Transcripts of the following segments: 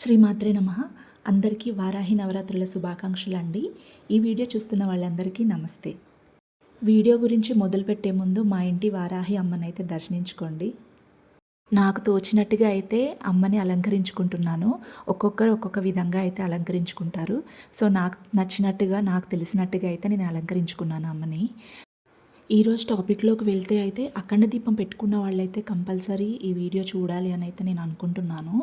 శ్రీమాత్రే నమ. అందరికీ వారాహి నవరాత్రుల శుభాకాంక్షలు అండి ఈ వీడియో చూస్తున్న వాళ్ళందరికీ నమస్తే. వీడియో గురించి మొదలుపెట్టే ముందు మా ఇంటి వారాహి అమ్మనైతే దర్శించుకోండి. నాకు తోచినట్టుగా అయితే అమ్మని అలంకరించుకుంటున్నాను. ఒక్కొక్కరు ఒక్కొక్క విధంగా అయితే అలంకరించుకుంటారు. సో నాకు నచ్చినట్టుగా నాకు తెలిసినట్టుగా అయితే నేను అలంకరించుకున్నాను అమ్మని. ఈరోజు టాపిక్లోకి వెళ్తే అయితే అఖండ దీపం పెట్టుకున్న వాళ్ళైతే కంపల్సరీ ఈ వీడియో చూడాలి అని అయితే నేను అనుకుంటున్నాను.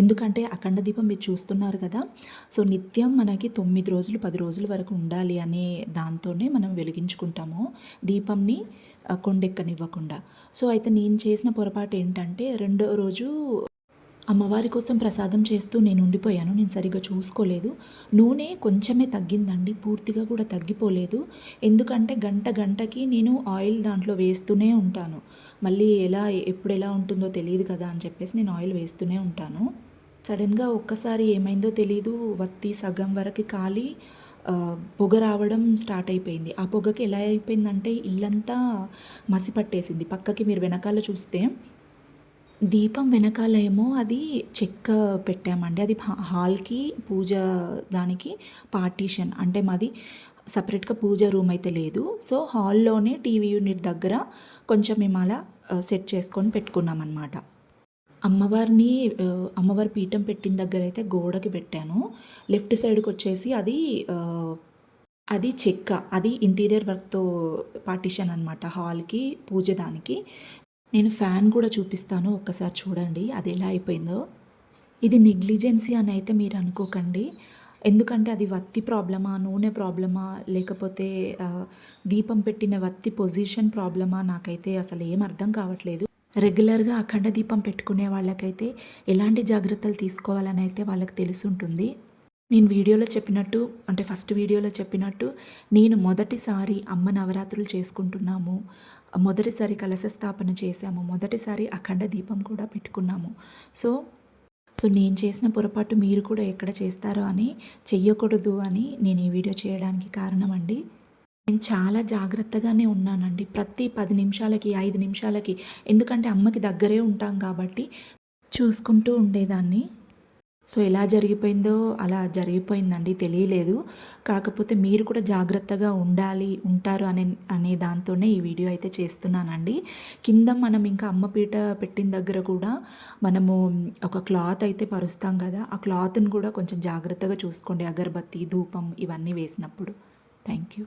ఎందుకంటే అఖండ దీపం మీరు చూస్తున్నారు కదా సో నిత్యం మనకి తొమ్మిది రోజులు పది రోజుల వరకు ఉండాలి అనే దాంతోనే మనం వెలిగించుకుంటాము దీపంని కొండెక్కనివ్వకుండా. సో అయితే నేను చేసిన పొరపాటు ఏంటంటే రెండో రోజు అమ్మవారి కోసం ప్రసాదం చేస్తూ నేను ఉండిపోయాను. నేను సరిగ్గా చూసుకోలేదు. నూనె కొంచెమే తగ్గిందండి. పూర్తిగా కూడా తగ్గిపోలేదు. ఎందుకంటే గంట గంటకి నేను ఆయిల్ దాంట్లో వేస్తూనే ఉంటాను. మళ్ళీ ఎలా ఎప్పుడు ఎలా ఉంటుందో తెలియదు కదా అని చెప్పేసి నేను ఆయిల్ వేస్తూనే ఉంటాను. సడన్గా ఒక్కసారి ఏమైందో తెలియదు వత్తి సగం వరకు కాలి పొగ రావడం స్టార్ట్ అయిపోయింది. ఆ పొగకి ఎలా అయిపోయిందంటే ఇల్లంతా మసి పట్టేసింది పక్కకి మీరు వెనకాల చూస్తే దీపం వెనకాల ఏమో అది చెక్క పెట్టామండి. అది హాల్కి పూజ దానికి పార్టీషన్. అంటే మాది సపరేట్గా పూజ రూమ్ అయితే లేదు. సో హాల్లోనే టీవీ యూనిట్ దగ్గర కొంచెం మేము అలా సెట్ చేసుకొని పెట్టుకున్నాం అనమాట అమ్మవారిని అమ్మవారి పీఠం పెట్టిన దగ్గర అయితే గోడకి పెట్టాను. లెఫ్ట్ సైడ్కి వచ్చేసి అది అది చెక్క. అది ఇంటీరియర్ వర్క్తో పార్టీషన్ అనమాట హాల్కి పూజ దానికి. నేను ఫ్యాన్ కూడా చూపిస్తాను ఒక్కసారి చూడండి అది ఎలా అయిపోయిందో. ఇది నెగ్లిజెన్సీ అని అయితే మీరు అనుకోకండి. ఎందుకంటే అది వత్తి ప్రాబ్లమా నూనె ప్రాబ్లమా లేకపోతే దీపం పెట్టిన వత్తి పొజిషన్ ప్రాబ్లమా నాకైతే అసలు ఏం అర్థం కావట్లేదు. రెగ్యులర్గా అఖండ దీపం పెట్టుకునే వాళ్ళకైతే ఎలాంటి జాగ్రత్తలు తీసుకోవాలని అయితే వాళ్ళకి తెలిసి ఉంటుంది. నేను వీడియోలో చెప్పినట్టు అంటే ఫస్ట్ వీడియోలో చెప్పినట్టు నేను మొదటిసారి అమ్మ నవరాత్రులు చేసుకుంటున్నాము. మొదటిసారి కలశ స్థాపన చేశాము. మొదటిసారి అఖండ దీపం కూడా పెట్టుకున్నాము. సో సో నేను చేసిన పొరపాటు మీరు కూడా ఎక్కడ చేస్తారో అని చెయ్యకూడదు అని నేను ఈ వీడియో చేయడానికి కారణం అండి నేను చాలా జాగ్రత్తగానే ఉన్నానండి. ప్రతి పది నిమిషాలకి ఐదు నిమిషాలకి. ఎందుకంటే అమ్మకి దగ్గరే ఉంటాం కాబట్టి చూసుకుంటూ ఉండేదాన్ని. సో ఎలా జరిగిపోయిందో అలా జరిగిపోయిందండి తెలియలేదు. కాకపోతే మీరు కూడా జాగ్రత్తగా ఉండాలి ఉంటారు అనే అనే దాంతోనే ఈ వీడియో అయితే చేస్తున్నానండి. కింద మనం ఇంకా అమ్మ పీట పెట్టిన దగ్గర కూడా మనము ఒక క్లాత్ అయితే పరుస్తాం కదా ఆ క్లాత్ని కూడా కొంచెం జాగ్రత్తగా చూసుకోండి. అగరబత్తి ధూపం ఇవన్నీ వేసినప్పుడు. Thank you